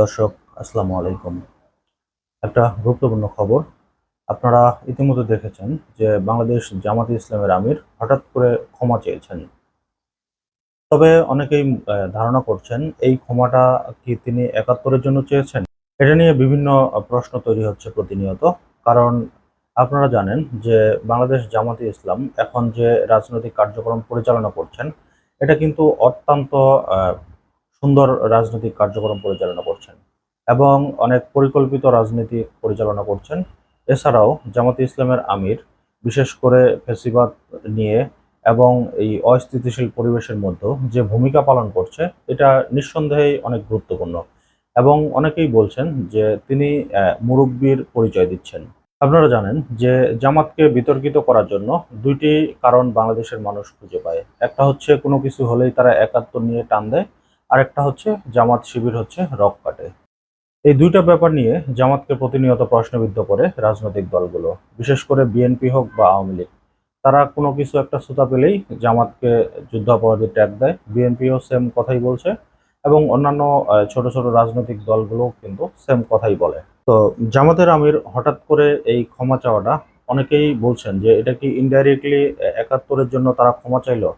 দর্শক, আসসালামু আলাইকুম। একটা গুরুত্বপূর্ণ খবর। আপনারা ইতিমধ্যে দেখেছেন যে বাংলাদেশ জামাতে ইসলামের আমির হঠাৎ করে ক্ষমা চেয়েছেন। তবে অনেকেই ধারণা করছেন, এই ক্ষমাটা কি তিনি একাত্তরের জন্য চেয়েছেন? এটা নিয়ে বিভিন্ন প্রশ্ন তৈরি হচ্ছে প্রতিনিয়ত। কারণ আপনারা জানেন যে বাংলাদেশ জামাতে ইসলাম এখন যে রাজনৈতিক কার্যক্রম পরিচালনা করছেন, এটা কিন্তু অত্যন্ত সুন্দর রাজনৈতিক কার্যক্রম পরিচালনা করছেন এবং অনেক পরিকল্পিত রাজনীতি পরিচালনা করছেন। এছাড়াও জামাতে ইসলামের আমির, বিশেষ করে ফেসিবাদ নিয়ে এবং এই অস্থিতিশীল পরিবেশের মধ্যে যে ভূমিকা পালন করছে, এটা নিঃসন্দেহেই অনেক গুরুত্বপূর্ণ। এবং অনেকেই বলছেন যে তিনি মুরব্বীর পরিচয় দিচ্ছেন। আপনারা জানেন যে জামাতকে বিতর্কিত করার জন্য দুইটি কারণ বাংলাদেশের মানুষ খুঁজে পায়। একটা হচ্ছে কোনো কিছু হলেই তারা একাত্তর নিয়ে টান দেয় আরেকটা হচ্ছে জামাত শিবির হচ্ছে রক কাটে এই দুইটা ব্যাপার নিয়ে জামাতকে প্রতিনিয়ত প্রশ্নবিদ্ধ করে রাজনৈতিক দলগুলো, বিশেষ করে বিএনপি হোক বা আওয়ামী লীগ। তারা কোনো কিছু একটা সুতা পেলেই জামাতকে যুদ্ধাপরাধী ট্যাগ দেয়। বিএনপিও সেম কথাই বলছে এবং অন্যান্য ছোট ছোট রাজনৈতিক দলগুলো কিন্তু সেম কথাই বলে। তো জামাতের আমির হঠাৎ করে এই ক্ষমা চাওয়াটা, অনেকেই বলছেন যে এটা কি ইনডাইরেক্টলি একাত্তরের জন্য তারা ক্ষমা চাইলো?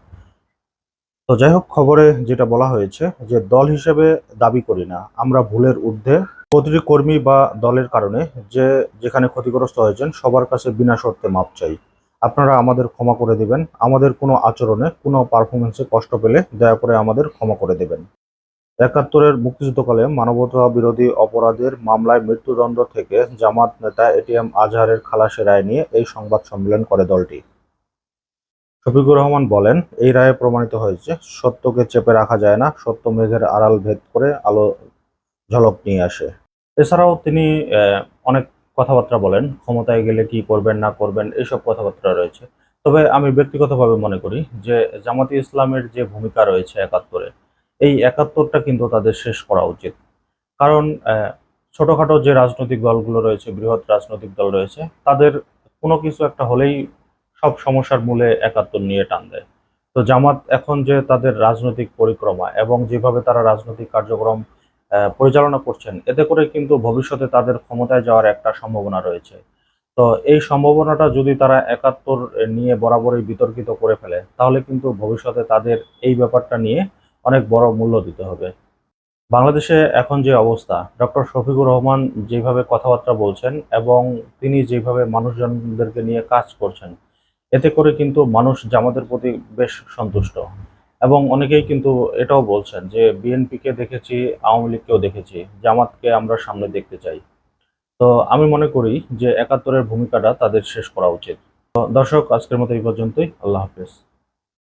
তো যাই হোক খবরে যেটা বলা হয়েছে যে দল হিসেবে দাবি করি না, আমরা ভুলের ঊর্ধ্বে। প্রতিটি কর্মী বা দলের কারণে যে যেখানে ক্ষতিগ্রস্ত হয়েছেন, সবার কাছে বিনা শর্তে মাপ চাই। আপনারা আমাদের ক্ষমা করে দিবেন। আমাদের কোনো আচরণে, কোনো পারফরমেন্সে কষ্ট পেলে দয়া করে আমাদের ক্ষমা করে দেবেন। একাত্তরের মুক্তিযুদ্ধকালে মানবতা বিরোধী অপরাধের মামলায় মৃত্যুদণ্ড থেকে জামাত নেতা এটিএম আজহারের খালাসের রায় নিয়ে এই সংবাদ সম্মেলন করে দলটি। শফিকুর রহমান বলেন, এই রায়ে প্রমাণিত হয়েছে, সত্যকে চেপে রাখা যায় না, সত্য মেঘের আড়াল ভেদ করে আলো ঝলক নিয়ে আসে। এছাড়াও তিনি অনেক কথাবার্তা বলেন, ক্ষমতায় গেলে কি করবেন, না করবেন, এইসব কথাবার্তা রয়েছে। তবে আমি ব্যক্তিগতভাবে মনে করি যে, জামাতি ইসলামের যে ভূমিকা রয়েছে একাত্তরে, এই একাত্তরটা কিন্তু তাদের শেষ করা উচিত। কারণ ছোটখাটো যে রাজনৈতিক দলগুলো রয়েছে, বৃহৎ রাজনৈতিক দল রয়েছে, তাদের কোনো কিছু একটা হলেই সব সমস্যার মূলে একাত্তর নিয়ে টান দেয়। তো জামাত এখন যে তাদের রাজনৈতিক পরিক্রমা এবং যেভাবে তারা রাজনৈতিক কার্যক্রম পরিচালনা করছেন, এতে করে কিন্তু ভবিষ্যতে তাদের ক্ষমতায় যাওয়ার একটা সম্ভাবনা রয়েছে। তো এই সম্ভাবনাটা যদি তারা একাত্তর নিয়ে বরাবরই বিতর্কিত করে ফেলে, তাহলে কিন্তু ভবিষ্যতে তাদের এই ব্যাপারটা নিয়ে অনেক বড় মূল্য দিতে হবে। বাংলাদেশে এখন যে অবস্থা, ডক্টর শফিকুর রহমান যেভাবে কথাবার্তা বলছেন এবং তিনি যেভাবে মানুষজনদেরকে নিয়ে কাজ করছেন এতে করে কিন্তু মানুষ জামাতের প্রতি বেশ সন্তুষ্ট। এবং অনেকেই কিন্তু এটাও বলছেন যে, বিএনপিকে দেখেছি, আওয়ামী লীগকেও দেখেছি, জামাতকে আমরা সামনে দেখতে চাই। তো আমি মনে করি যে, একাত্তরের ভূমিকাটা তাদের শেষ করা উচিত। দর্শক, আজকের মতো এই পর্যন্তই। আল্লাহ হাফেজ।